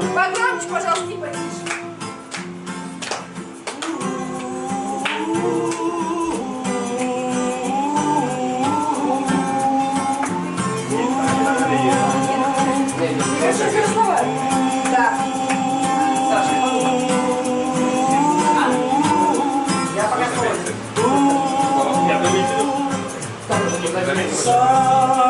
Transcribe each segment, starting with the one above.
Погромче, пожалуйста, не потише. Хорошо,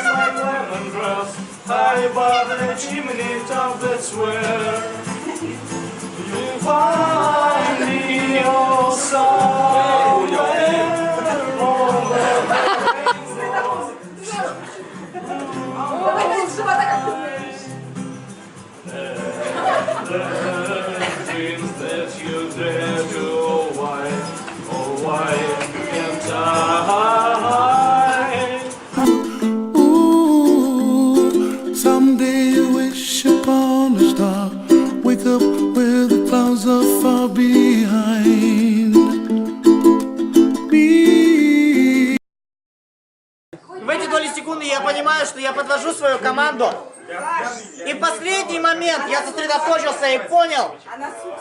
By the chimney top that's where up where the clouds are far behind. Me. В эти доли секунды я понимаю, что я подвожу свою команду. И в последний момент я сосредоточился и понял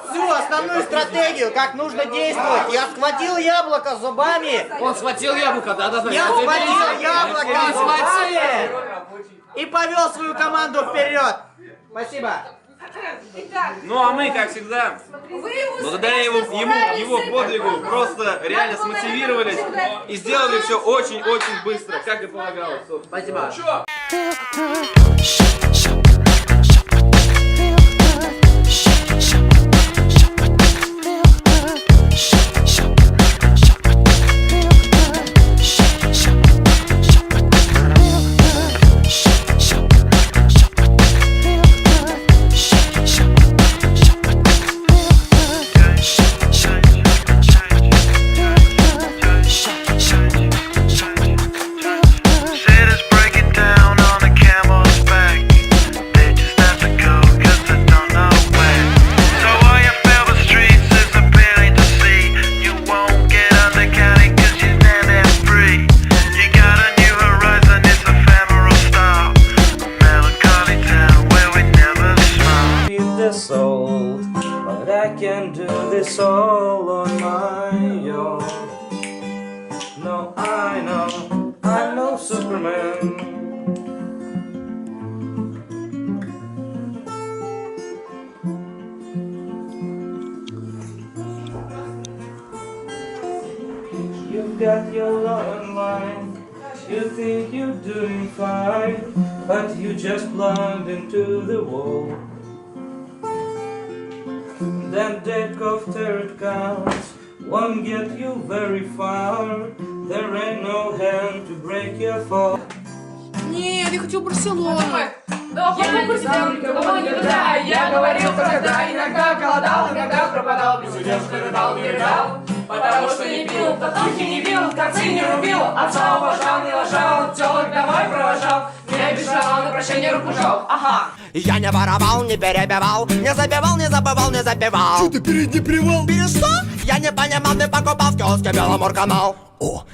всю основную стратегию, как нужно действовать. Я схватил яблоко зубами, Он схватил яблоко, да, да, да. я схватил яблоко зубами и повел свою команду вперед. Спасибо. Итак, Ну а мы, как всегда, благодаря его, ему, его подвигу просто реально смотивировались и сделали все очень-очень быстро, как и полагалось. собственно. Спасибо. This old, but I can do this all on my own. No, I know, I'm no Superman. You've got your in line. You think you're doing fine, but you just plugged into the wall. That deck of tarot cards won't get you very far. There ain't no hand to break your fall. Нет, я хочу Барселону. Да, Я не никого никогда, я говорил когда иногда голодал, иногда пропадал, безудержно рыдал, не рыдал, потому что не пил, татухи не бил, концы не рубил, отца уважал, не лажал, телок домой прощение руку жал, ага. Я не воровал, не перебивал, не забивал, не забывал, не запивал. Что ты передний привал? Пере что? Я не понимал, не покупал в киоске Беломор канал. О,